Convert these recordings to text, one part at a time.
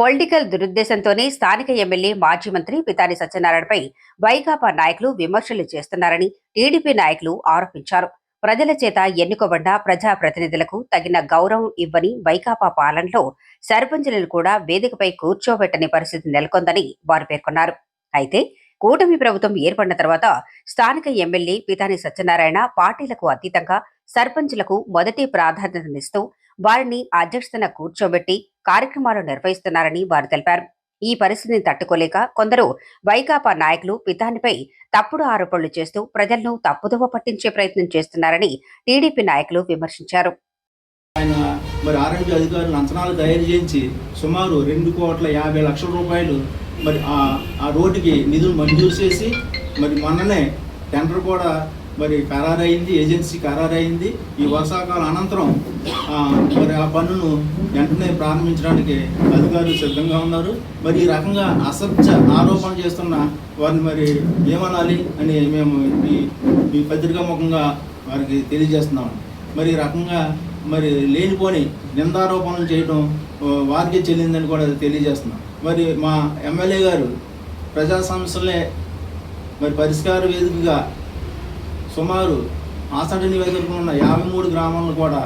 Political దురుద్దేశంతోనే స్థానిక MLA మాజీ మంత్రి పితాని సత్యనారాయణపై వైకాపా నాయకులు విమర్శలు చేస్తున్నారని టీడీపీ నాయకులు ఆరోపించారు. ప్రజల చేత ఎన్నుకోబడ్డ ప్రజా ప్రతినిధులకు తగిన గౌరవం ఇవ్వని వైకాపా పాలనలో సర్పంచులను కూడా వేదికపై కూర్చోబెట్టని పరిస్థితి నెలకొందని వారు పేర్కొన్నారు. అయితే కూటమి ప్రభుత్వం ఏర్పడిన తర్వాత స్థానిక ఎమ్మెల్యే పితాని సత్యనారాయణ పార్టీలకు అతీతంగా సర్పంచులకు మొదటి ప్రాధాన్యతనిస్తూ వారిని అధ్యక్షతన కూర్చోబెట్టి కార్యక్రమాలు నిర్వహిస్తున్నారని వారు తెలిపారు. ఈ పరిస్థితిని తట్టుకోలేక కొందరు వైకాపా నాయకులు పితానిపై తప్పుడు ఆరోపణలు చేస్తూ ప్రజలను తప్పుదోవ పట్టించే ప్రయత్నం చేస్తున్నారని టీడీపీ నాయకులు విమర్శించారు. ఆయన మరి ఆరోగ్య అధికారులు అంచనాలు తయారు చేయించి సుమారు రెండు కోట్ల యాభై లక్షల రూపాయలు మరి ఆ ఆ రోడ్డుకి నిధులు మంజూరు చేసి మరి మొన్ననే టెండర్ కూడా మరి ఖరారైంది ఏజెన్సీ ఖరారైంది. ఈ వర్షాకాలం అనంతరం మరి ఆ పన్నును వెంటనే ప్రారంభించడానికి అధికారులు సిద్ధంగా ఉన్నారు. మరి ఈ రకంగా అసత్య ఆరోపణ చేస్తున్న వారిని మరి ఏమనాలి అని మేము ఈ పత్రికా ముఖంగా వారికి తెలియజేస్తున్నాం. మరి ఈ రకంగా మరి లేనిపోని నిందారోపణలు చేయడం వారికి చెల్లిందని కూడా తెలియజేస్తున్నాం. మరి మా ఎమ్మెల్యే గారు ప్రజా సమస్యలే మరి పరిష్కార వేదికగా సుమారు ఆసంట నియోజకవర్గంలో ఉన్న యాభై మూడు గ్రామాలను కూడా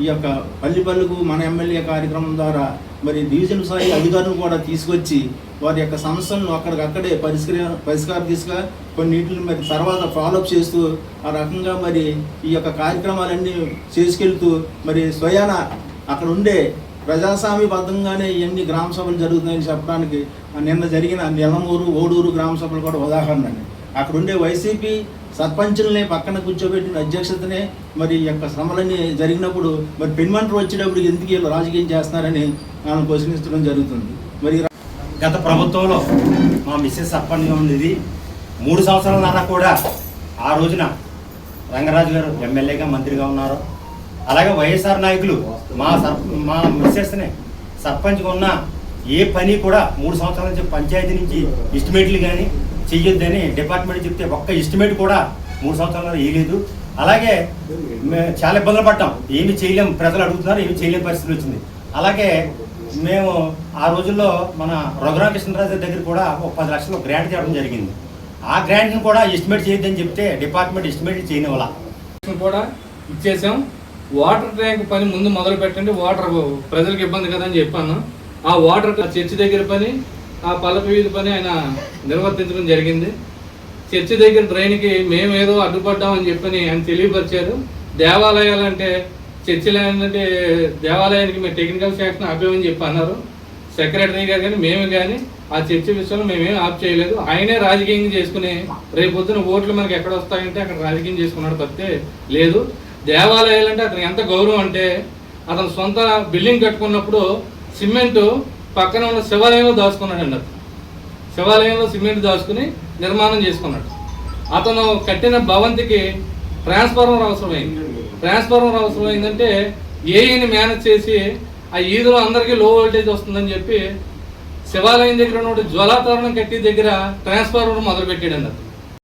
ఈ యొక్క పల్లి పల్లుకు మన ఎమ్మెల్యే కార్యక్రమం ద్వారా మరి డివిజన్ స్థాయి అధికారులు కూడా తీసుకొచ్చి వారి యొక్క సమస్యలను అక్కడికక్కడే పరిష్కరి పరిష్కారం తీసుగా కొన్నిటిని మరి తర్వాత ఫాలోఅప్ చేస్తూ ఆ రకంగా మరి ఈ యొక్క కార్యక్రమాలన్నీ చేసుకెళ్తూ మరి స్వయాన అక్కడ ఉండే ప్రజాస్వామ్యబద్ధంగానే ఇవన్నీ గ్రామ సభలు జరుగుతున్నాయని చెప్పడానికి నిన్న జరిగిన నెలమూరు ఓడూరు గ్రామ సభలు కూడా ఉదాహరణ అండి. అక్కడ ఉండే వైసీపీ సర్పంచులనే పక్కన కూర్చోబెట్టిన అధ్యక్షతనే మరి యొక్క శ్రమలన్నీ జరిగినప్పుడు మరి పెన్మంటర్ వచ్చేటప్పుడు ఎందుకు వీళ్ళు రాజకీయం చేస్తున్నారని మనం ప్రశ్నించడం జరుగుతుంది. మరి గత ప్రభుత్వంలో మా మిస్సెస్ సర్పంచ్గా ఉంది ఇది మూడు సంవత్సరాల నాన్న కూడా ఆ రోజున రంగరాజు గారు ఎమ్మెల్యేగా మంత్రిగా ఉన్నారు. అలాగే వైఎస్ఆర్ నాయకులు మా సర్ మా మిస్సెస్ని సర్పంచ్గా ఉన్న ఏ పని కూడా మూడు సంవత్సరాల నుంచి పంచాయతీ నుంచి ఎస్టిమేట్లు కానీ చెయ్యొద్దని డిపార్ట్మెంట్ చెప్తే ఒక్క ఎస్టిమేట్ కూడా మూడు సంవత్సరాలు వేయలేదు. అలాగే చాలా ఇబ్బందులు పడ్డాం. ఏమి చేయలేం ప్రజలు అడుగుతున్నారు ఏమి చేయలేని పరిస్థితి వచ్చింది. అలాగే మేము ఆ రోజుల్లో మన రఘురామకృష్ణరాజు దగ్గర కూడా ఒక పది లక్షలు గ్రాంట్ చేయడం జరిగింది. ఆ గ్రాంట్ని కూడా ఎస్టిమేట్ చేయొద్దని చెప్తే డిపార్ట్మెంట్ ఎస్టిమేట్ చేయని వాళ్ళ కూడా ఇచ్చేసాం. వాటర్ ట్యాంక్ పని ముందు మొదలు పెట్టండి వాటర్ ప్రజలకు ఇబ్బంది కదా అని చెప్పాను. ఆ వాటర్ చర్చి దగ్గర పని ఆ పల్లపు వీధి పని ఆయన నిర్వర్తించడం జరిగింది. చర్చి దగ్గర ట్రైన్కి మేము ఏదో అడ్డుపడ్డామని చెప్పని ఆయన తెలియపరిచారు. దేవాలయాలు అంటే చర్చిలు ఏంటంటే దేవాలయానికి మేము టెక్నికల్ శాఖను ఆపేమని చెప్పి అన్నారు. సెక్రటరీ గారు కానీ మేము కానీ ఆ చర్చి విషయంలో మేమేం ఆప్ చేయలేదు. ఆయనే రాజకీయం చేసుకుని రేపొద్దున ఓట్లు మనకి ఎక్కడ వస్తాయంటే అక్కడ రాజకీయం చేసుకున్నాడు తప్పితే లేదు. దేవాలయాలు అంటే అతనికి ఎంత గౌరవం అంటే అతను సొంత బిల్డింగ్ కట్టుకున్నప్పుడు సిమెంటు పక్కన ఉన్న శివాలయంలో దాచుకున్నాడు అండి అతను శివాలయంలో సిమెంట్ దాచుకుని నిర్మాణం చేసుకున్నాడు. అతను కట్టిన భవంతికి ట్రాన్స్ఫార్మర్ అవసరమైంది. ట్రాన్స్ఫార్మర్ అవసరమైందంటే ఏఈని మేనేజ్ చేసి ఆ ఈదులో అందరికీ లో వోల్టేజ్ వస్తుందని చెప్పి శివాలయం దగ్గర ఉన్న జ్వలాతరణం కట్టి దగ్గర ట్రాన్స్ఫార్మర్ మొదలు పెట్టాడు అతను